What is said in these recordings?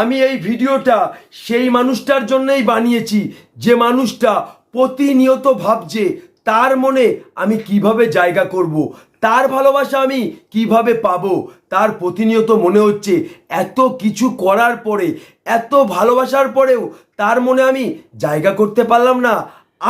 আমি এই ভিডিওটা সেই মানুষটার জন্যই বানিয়েছি যে মানুষটা প্রতিনিয়ত ভাবছে, তার মনে আমি কীভাবে জায়গা করব। তার ভালোবাসা আমি কীভাবে পাবো, তার প্রতিনিয়ত মনে হচ্ছে এত কিছু করার পরে, এত ভালোবাসার পরেও তার মনে আমি জায়গা করতে পারলাম না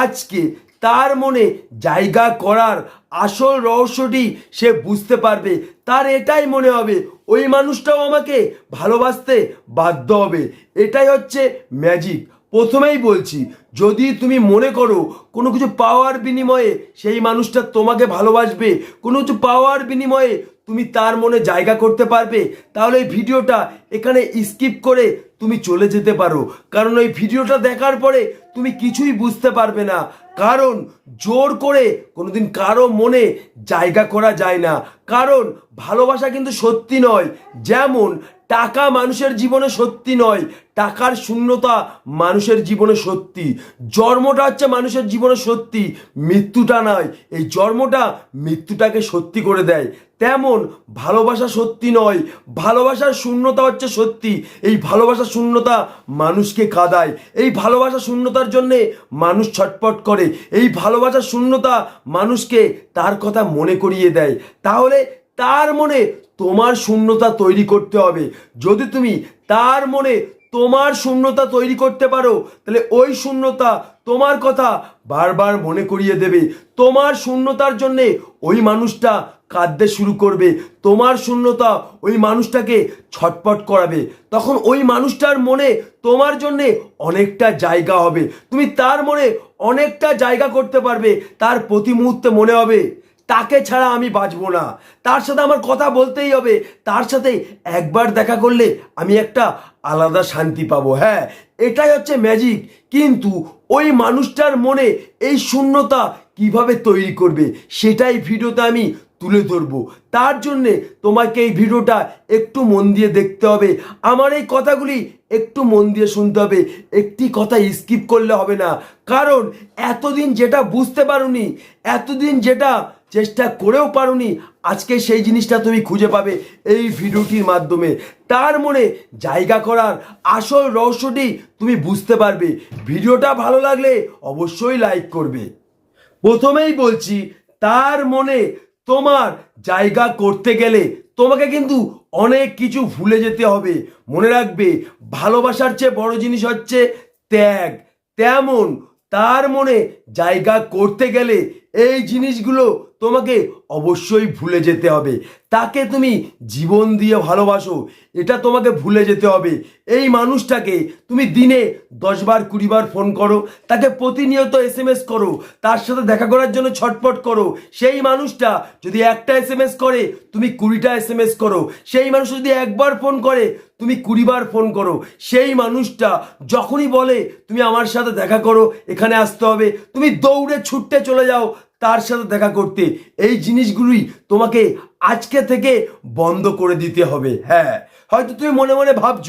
আজকে তার মনে জায়গা করার আসল রহস্যটি সে বুঝতে পারবে। তার এটাই মনে হবে, ওই মানুষটাও আমাকে ভালোবাসতে বাধ্য হবে। এটাই হচ্ছে ম্যাজিক প্রথমেই বলছি, যদি তুমি মনে করো কোনো কিছু পাওয়ার বিনিময়ে সেই মানুষটা তোমাকে ভালোবাসবে, কোনো কিছু পাওয়ার বিনিময়ে তুমি তার মনে জায়গা করতে পারবে, তাহলে এই ভিডিওটা এখানে স্কিপ করে তুমি চলে যেতে পারো। কারণ ওই ভিডিওটা দেখার পরে তুমি কিছুই বুঝতে পারবে না। কারণ জোর করে কোনোদিন কারও মনে জায়গা করা যায় না। কারণ ভালোবাসা কিন্তু সত্যি নয়। যেমন টাকা মানুষের জীবনে সত্যি নয়, টাকার শূন্যতা মানুষের জীবনে সত্যি। জন্মটা হচ্ছে মানুষের জীবনে সত্যি, মৃত্যুটা নয়। এই জন্মটা মৃত্যুটাকে সত্যি করে দেয়। তেমন ভালোবাসা সত্যি নয়, ভালোবাসার শূন্যতা হচ্ছে সত্যি। এই ভালোবাসা শূন্যতা মানুষকে কাঁদায়। এই ভালোবাসা শূন্যতার জন্যে মানুষ ছটপট করে। এই ভালোবাসা শূন্যতা মানুষকে তার কথা মনে করিয়ে দেয়। তাহলে তার মনে তোমার শূন্যতা তৈরি করতে হবে। যদি তুমি তার মনে তোমার শূন্যতা তৈরি করতে পারো, তাহলে ওই শূন্যতা তোমার কথা বারবার মনে করিয়ে দেবে। তোমার শূন্যতার জন্যে ওই মানুষটা কাঁদতে শুরু করবে। তোমার শূন্যতা ওই মানুষটাকে ছটপট করাবে। তখন ওই মানুষটার মনে তোমার জন্যে অনেকটা জায়গা হবে। তুমি তার মনে অনেকটা জায়গা করতে পারবে। তার প্রতি মুহূর্তে মনে হবে তাকে ছাড়া আমি বাঁচবো না। তার সাথে আমার কথা বলতেই হবে। তার সাথে একবার দেখা করলে আমি একটা আলাদা শান্তি পাবো। হ্যাঁ এটাই হচ্ছে ম্যাজিক কিন্তু ওই মানুষটার মনে এই শূন্যতা কীভাবে তৈরি করবে, সেটাই ভিডিওতে আমি তুলে ধরবো। তার জন্যে তোমাকে এই ভিডিওটা একটু মন দিয়ে দেখতে হবে। আমার এই কথাগুলি একটু মন দিয়ে শুনতে হবে। একটি কথা স্কিপ করলে হবে না। কারণ এতদিন যেটা বুঝতে পারোনি, এতদিন যেটা চেষ্টা করেও পারোনি। আজকে সেই জিনিসটা তুমি খুঁজে পাবে এই ভিডিওটির মাধ্যমে। তার মনে জায়গা করার আসল রহস্যটি তুমি বুঝতে পারবে। ভিডিওটা ভালো লাগলে অবশ্যই লাইক করবে। প্রথমেই বলছি, তার মনে তোমার জায়গা করতে গেলে তোমাকে কিন্তু অনেক কিছু ভুলে যেতে হবে। মনে রাখবে, ভালোবাসার চেয়ে বড় জিনিস হচ্ছে ত্যাগ। তেমন তার মনে জায়গা করতে গেলে এই জিনিসগুলো তোমাকে অবশ্যই ভুলে যেতে হবে। তাকে তুমি জীবন দিয়ে ভালোবাসো। এটা তোমাকে ভুলে যেতে হবে। এই মানুষটাকে তুমি দিনে দশবার কুড়িবার ফোন করো। তাকে প্রতিনিয়ত এস এম এস করো। তার সাথে দেখা করার জন্য ছটপট করো। সেই মানুষটা যদি একটা এস এম করে, তুমি কুড়িটা এস এম এস করো। সেই মানুষ যদি একবার ফোন করে, তুমি কুড়িবার ফোন করো। সেই মানুষটা যখনই বলে, তুমি আমার সাথে দেখা করো, এখানে আসতে হবে। তুমি দৌড়ে ছুটতে চলে যাও। তার সাথে দেখা করতে। এই জিনিসগুলোই তোমাকে আজকে থেকে বন্ধ করে দিতে হবে। হ্যাঁ হয়তো তুমি মনে মনে ভাবছ,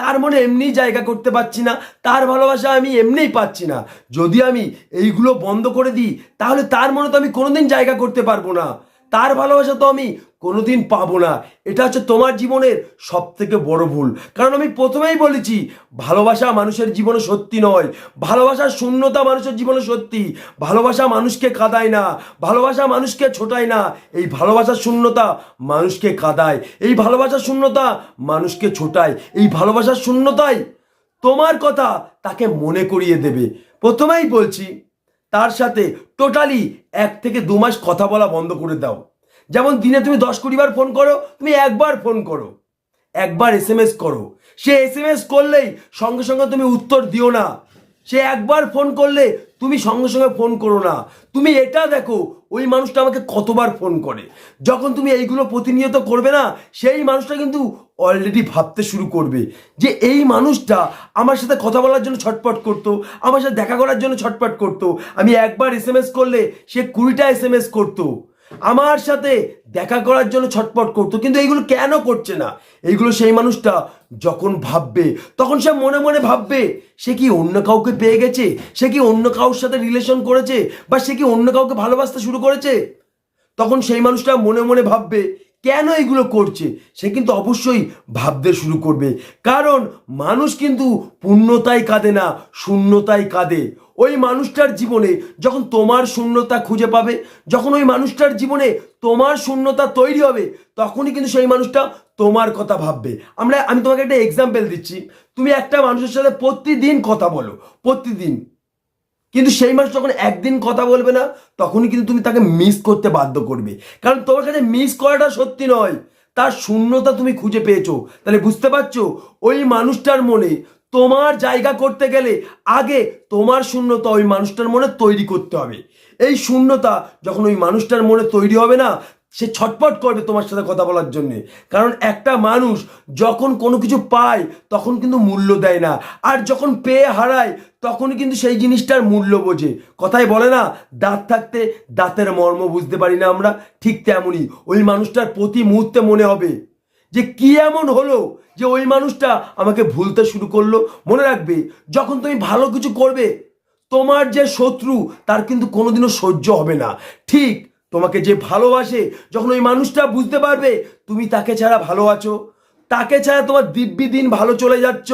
তার মনে এমনি জায়গা করতে পারছি না, তার ভালোবাসা আমি এমনিই পাচ্ছি না। যদি আমি এইগুলো বন্ধ করে দিই, তাহলে তার মনে তো আমি কোনোদিন জায়গা করতে পারব না। তার ভালোবাসা তো আমি কোনোদিন পাবো না। এটা হচ্ছে তোমার জীবনের সব থেকে বড় ভুল। কারণ আমি প্রথমেই বলেছি, ভালোবাসা মানুষের জীবনে সত্যি নয়। ভালোবাসার শূন্যতা মানুষের জীবনে সত্যি। ভালোবাসা মানুষকে কাঁদায় না। ভালোবাসা মানুষকে ছোটায় না। এই ভালোবাসার শূন্যতা মানুষকে কাঁদায়। এই ভালোবাসার শূন্যতা মানুষকে ছোটায়। এই ভালোবাসার শূন্যতাই তোমার কথা তাকে মনে করিয়ে দেবে। প্রথমেই বলছি তার সাথে টোটালি এক থেকে দু মাস কথা বলা বন্ধ করে দাও। যেমন দিনে তুমি দশ কুড়ি বার ফোন করো, তুমি একবার ফোন করো। একবার এস এম এস করো। সে এস এম এস করলেই সঙ্গে সঙ্গে তুমি উত্তর দিও না। সে একবার ফোন করলে তুমি সঙ্গে সঙ্গে ফোন করো না। তুমি এটা দেখো, ওই মানুষটা আমাকে কতবার ফোন করে। যখন তুমি এইগুলো প্রতিনিয়ত করবে না, সেই মানুষটা কিন্তু অলরেডি ভাবতে শুরু করবে যে এই মানুষটা আমার সাথে কথা বলার জন্য ছটপট করতো, আমার সাথে দেখা করার জন্য ছটপট করতো। আমি একবার এস করলে সে কুড়িটা এস এম করতো। আমার সাথে দেখা করার জন্য ছটপট করতো। কিন্তু এইগুলো কেন করছে না? এইগুলো সেই মানুষটা যখন ভাববে, তখন সে মনে মনে ভাববে, সে কি অন্য কাউকে পেয়ে গেছে? সে কি অন্য কারোর সাথে রিলেশন করেছে? বা সে কি অন্য কাউকে ভালোবাসতে শুরু করেছে? তখন সেই মানুষটা মনে মনে ভাববে কেন এগুলো করছে? সে কিন্তু অবশ্যই ভাবতে শুরু করবে। কারণ মানুষ কিন্তু পূর্ণতায় কাঁদে না শূন্যতায় কাঁদে। ওই মানুষটার জীবনে যখন তোমার শূন্যতা খুঁজে পাবে, যখন ওই মানুষটার জীবনে তোমার শূন্যতা তৈরি হবে, তখনই কিন্তু সেই মানুষটা তোমার কথা ভাববে। আমরা, আমি তোমাকে একটা এক্সাম্পল দিচ্ছি। তুমি একটা মানুষের সাথে প্রতিদিন কথা বলো, প্রতিদিন। কিন্তু সেই মানুষ যখন একদিন কথা বলবে না, তখনই কিন্তু তুমি তাকে মিস করতে বাধ্য করবে। কারণ তোমার কাছে মিস করাটা সত্যি নয়, তার শূন্যতা তুমি খুঁজে পেয়েছ। তাহলে বুঝতে পারছ, ওই মানুষটার মনে তোমার জায়গা করতে গেলে আগে তোমার শূন্যতা ওই মানুষটার মনে তৈরি করতে হবে। এই শূন্যতা যখন ওই মানুষটার মনে তৈরি হবে না সে ছটপট করবে তোমার সাথে কথা বলার জন্যে। কারণ একটা মানুষ যখন কোনো কিছু পায়, তখন কিন্তু মূল্য দেয় না। আর যখন পেয়ে হারায়, তখনই কিন্তু সেই জিনিসটার মূল্য বোঝে। কথাই বলে না, দাঁত থাকতে দাঁতের মর্ম বুঝতে পারি না আমরা। ঠিক তেমনই ওই মানুষটার প্রতি মুহূর্তে মনে হবে যে কি এমন হলো যে ওই মানুষটা আমাকে ভুলতে শুরু করল। মনে রাখবে, যখন তুমি ভালো কিছু করবে, তোমার যে শত্রু, তার কিন্তু কোনোদিনও সহ্য হবে না। ঠিক তোমাকে যে ভালোবাসে, যখন ওই মানুষটা বুঝতে পারবে, তুমি তাকে ছাড়া ভালো আছো। তাকে ছাড়া তোমার দিব্যি দিন ভালো চলে যাচ্ছ।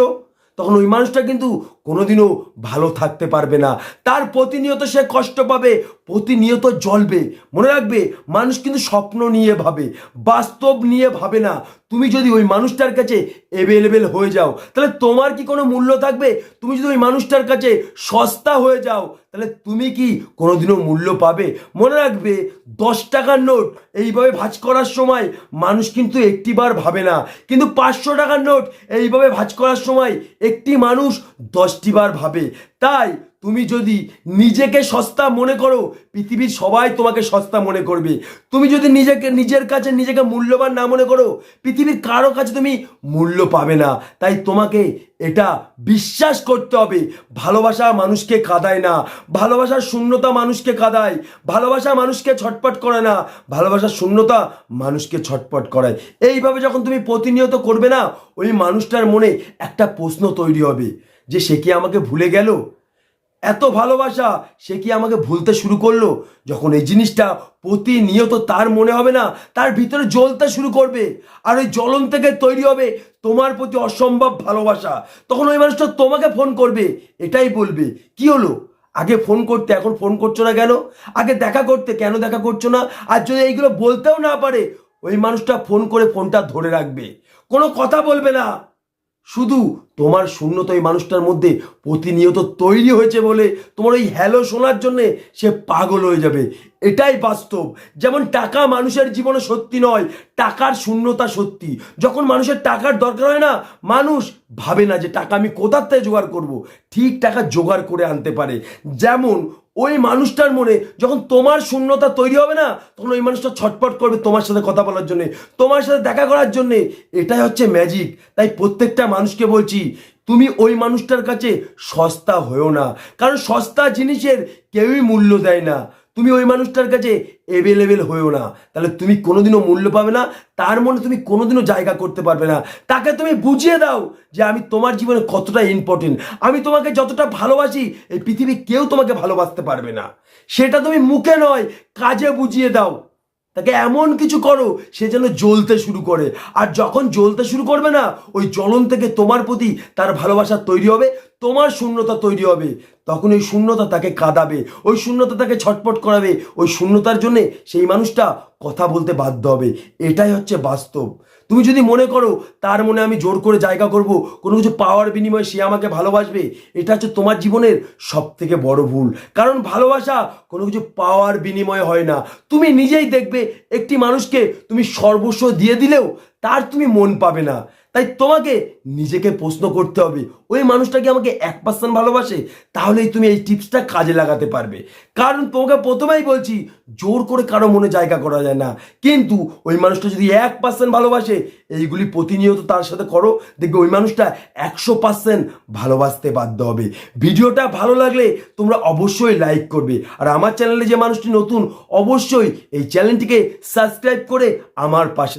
তখন ওই মানুষটা কিন্তু কোনোদিনও ভালো থাকতে পারবে না। তার প্রতিনিয়ত সে কষ্ট পাবে প্রতিনিয়ত জ্বলবে। মনে রাখবে, মানুষ কিন্তু স্বপ্ন নিয়ে ভাবে, বাস্তব নিয়ে ভাবে না। তুমি যদি ওই মানুষটার কাছে অ্যাভেলেবেল হয়ে যাও, তাহলে তোমার কি কোনো মূল্য থাকবে? তুমি যদি ওই মানুষটার কাছে সস্তা হয়ে যাও, তাহলে তুমি কি কোনোদিনও মূল্য পাবে? মনে রাখবে, দশ টাকার নোট এইভাবে ভাঁজ করার সময় মানুষ কিন্তু একটিবার ভাবে না। কিন্তু পাঁচশো টাকার নোট এইভাবে ভাঁজ করার সময় একটি মানুষ দশটি বার ভাবে। তাই তুমি যদি নিজেকে সস্তা মনে করো, পৃথিবীর সবাই তোমাকে সস্তা মনে করবে। তুমি যদি নিজেকে, নিজের কাছে নিজেকে মূল্যবান না মনে করো, পৃথিবীর কারও কাছে তুমি মূল্য পাবে না। তাই তোমাকে এটা বিশ্বাস করতে হবে। ভালোবাসা মানুষকে কাঁদায় না। ভালোবাসার শূন্যতা মানুষকে কাঁদায়। ভালোবাসা মানুষকে ছটপট করে না। ভালোবাসার শূন্যতা মানুষকে ছটপট করায়। এইভাবে যখন তুমি প্রতিনিয়ত করবে না, ওই মানুষটার মনে একটা প্রশ্ন তৈরি হবে যে, সে কি আমাকে ভুলে গেল? এত ভালোবাসা, সে কি আমাকে ভুলতে শুরু করল? যখন এই জিনিসটা প্রতিনিয়ত তার মনে হবে না, তার ভিতরে জ্বলতে শুরু করবে। আর ওই জ্বলন থেকে তৈরি হবে তোমার প্রতি অসম্ভব ভালোবাসা। তখন ওই মানুষটা তোমাকে ফোন করবে, এটাই বলবে। কি হলো? আগে ফোন করতে, এখন ফোন করছ না কেন? আগে দেখা করতে, কেন দেখা করছ না? আর যদি এইগুলো বলতেও না পারে, ওই মানুষটা ফোন করে ফোনটা ধরে রাখবে। কোনো কথা বলবে না। শুধু তোমার শূন্যতা ওই মানুষটার মধ্যে প্রতিনিয়ত তৈরি হয়েছে বলে তোমার ওই হ্যালো শোনার জন্যে সে পাগল হয়ে যাবে। এটাই বাস্তব। যেমন টাকা মানুষের জীবনে সত্যি নয়, টাকার শূন্যতা সত্যি। যখন মানুষের টাকার দরকার হয় না, মানুষ ভাবে না যে টাকা আমি কোথার থেকে জোগাড় করব। ঠিক টাকা জোগাড় করে আনতে পারে। যেমন ওই মানুষটার মনে যখন তোমার শূন্যতা তৈরি হবে না, তখন ওই মানুষটা ছটপট করবে তোমার সাথে কথা বলার জন্যে, তোমার সাথে দেখা করার জন্যে। এটাই হচ্ছে ম্যাজিক তাই প্রত্যেকটা মানুষকে বলছি তুমি ওই মানুষটার কাছে সস্তা হয়েও না। কারণ সস্তা জিনিসের কেউই মূল্য দেয় না। তুমি ওই মানুষটার কাছে অ্যাভেলেবেল হয়েও না। তাহলে তুমি কোনোদিনও মূল্য পাবে না। তার মনে তুমি কোনোদিনও জায়গা করতে পারবে না। তাকে তুমি বুঝিয়ে দাও যে আমি তোমার জীবনে কতটা ইম্পর্টেন্ট আমি তোমাকে যতটা ভালোবাসি, এই পৃথিবী কেউ তোমাকে ভালোবাসতে পারবে না। সেটা তুমি মুখে নয়, কাজে বুঝিয়ে দাও। তাকে এমন কিছু করো, সে যেন জ্বলতে শুরু করে। আর যখন জ্বলতে শুরু করবে না, ওই জ্বলন থেকে তোমার প্রতি তার ভালোবাসা তৈরি হবে, তোমার শূন্যতা তৈরি হবে। তখন ওই শূন্যতা তাকে কাঁদাবে, ওই শূন্যতা তাকে ছটপট করাবে, ওই শূন্যতার জন্যে সেই মানুষটা কথা বলতে বাধ্য হবে। এটাই হচ্ছে বাস্তব। তুমি যদি মনে করো তার মনে আমি জোর করে জায়গা করব, কোনো কিছু পাওয়ার বিনিময়ে সে আমাকে ভালোবাসবে, এটা হচ্ছে তোমার জীবনের সব থেকে বড় ভুল। কারণ ভালোবাসা কোনো কিছু পাওয়ার বিনিময়ে হয় না। তুমি নিজেই দেখবে একটি মানুষকে তুমি সর্বস্ব দিয়ে দিলেও তার তুমি মন পাবে না। তাই তোমাকে নিজেকে প্রশ্ন করতে হবে, ওই মানুষটা কি আমাকে এক পার্সেন্ট ভালোবাসে? তাহলেই তুমি এই টিপসটা কাজে লাগাতে পারবে। কারণ তোমাকে প্রথমেই বলছি, জোর করে কারও মনে জায়গা করা যায় না। কিন্তু ওই মানুষটা যদি এক পার্সেন্ট ভালোবাসে, এইগুলি প্রতিনিয়ত তার সাথে করো, দেখবে ওই মানুষটা একশো পার্সেন্ট ভালোবাসতে বাধ্য হবে। ভিডিওটা ভালো লাগলে তোমরা অবশ্যই লাইক করবে। আর আমার চ্যানেলে যে মানুষটি নতুন, অবশ্যই এই চ্যানেলটিকে সাবস্ক্রাইব করে আমার পাশে